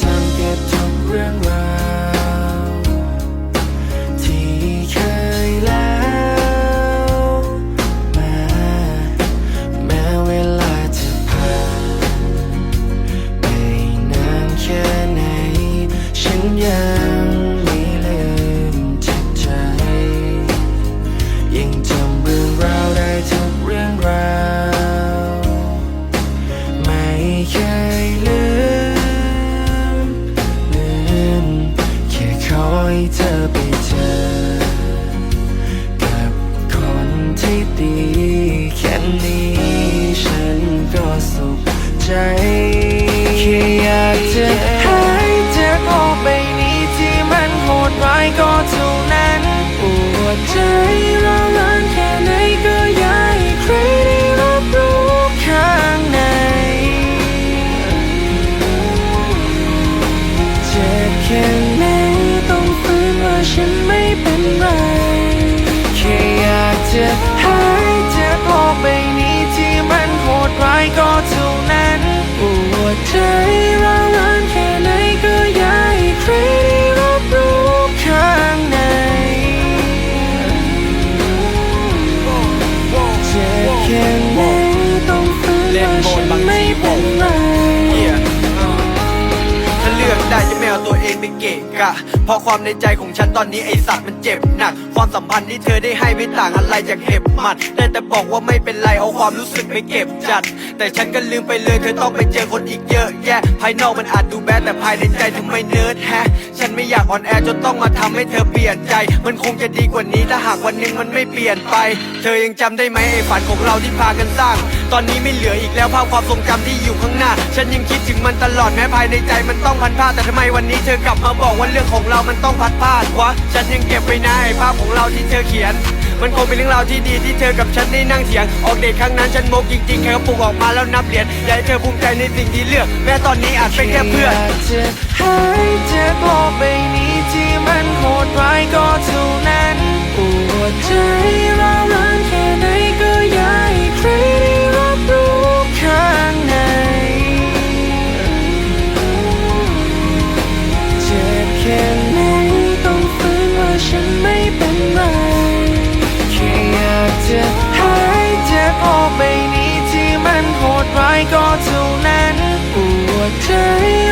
ทำเก็บทุกเรื่องราวที่เคยแล้วมาแม้เวลาจะผ่านไปนานแค่ไหน ฉันยัง เธอไปเจอ กับคนที่ดีแค่นี้ฉันก็สุขใจแค่อยากจะหายจากโลกใบนี้ที่มันโหดร้ายก็เท่านั้นปวดใจ ตัวเองไปเกะกะ เพราะความในใจของฉันตอนนี้ไอสัตว์มันเจ็บหนัก ความสัมพันธ์ที่เธอได้ให้ไม่ต่างอะไรจากเห็บหมัดได้แต่บอกว่าไม่เป็นไรเอาความรู้สึกไปเก็บจัด แต่ฉันก็ลืมไปเลยเธอต้องไปเจอคนอีกเยอะแยะ ภายนอกมันอาจดูแบดแต่ภายในใจทำไมเนิร์ดแฮะ ฉันไม่ อ่อนแอจนต้องมาทำให้เธอเปลี่ยนใจ มันคงจะดีกว่านี้ถ้าหากวันหนึ่งมันไม่เปลี่ยนไป เธอยังจำได้ไหมไอ้ฝันของเราที่พากันสร้าง ตอนนี้ไม่เหลืออีกแล้วภาพความทรงจำที่อยู่ข้างหน้า ฉันยังคิดถึงมันตลอดแม้ภายในใจมันต้องพันผ้าแต่ทำไมวันนี้เธอกลับมาบอกว่าเรื่องของเรามันต้องพัดพลาดวะฉันยังเก็บไว้นะไอ้ภาพของเราที่เธอเขียน มันคงเป็นเรื่องราวที่ดีที่เธอกับฉันได้นั่งเถียง ออกเดทครั้งนั้นฉันโมกจริงๆแค่กระปุกออกมาแล้วนับเหรียญอยากให้เธอภูมิใจในสิ่งที่เลือก แม้ตอนนี้อาจเป็นแค่เพื่อนอยากจะหายจากโลกใบนี้ โหดร้ายก็เท่านั้นปวดใจ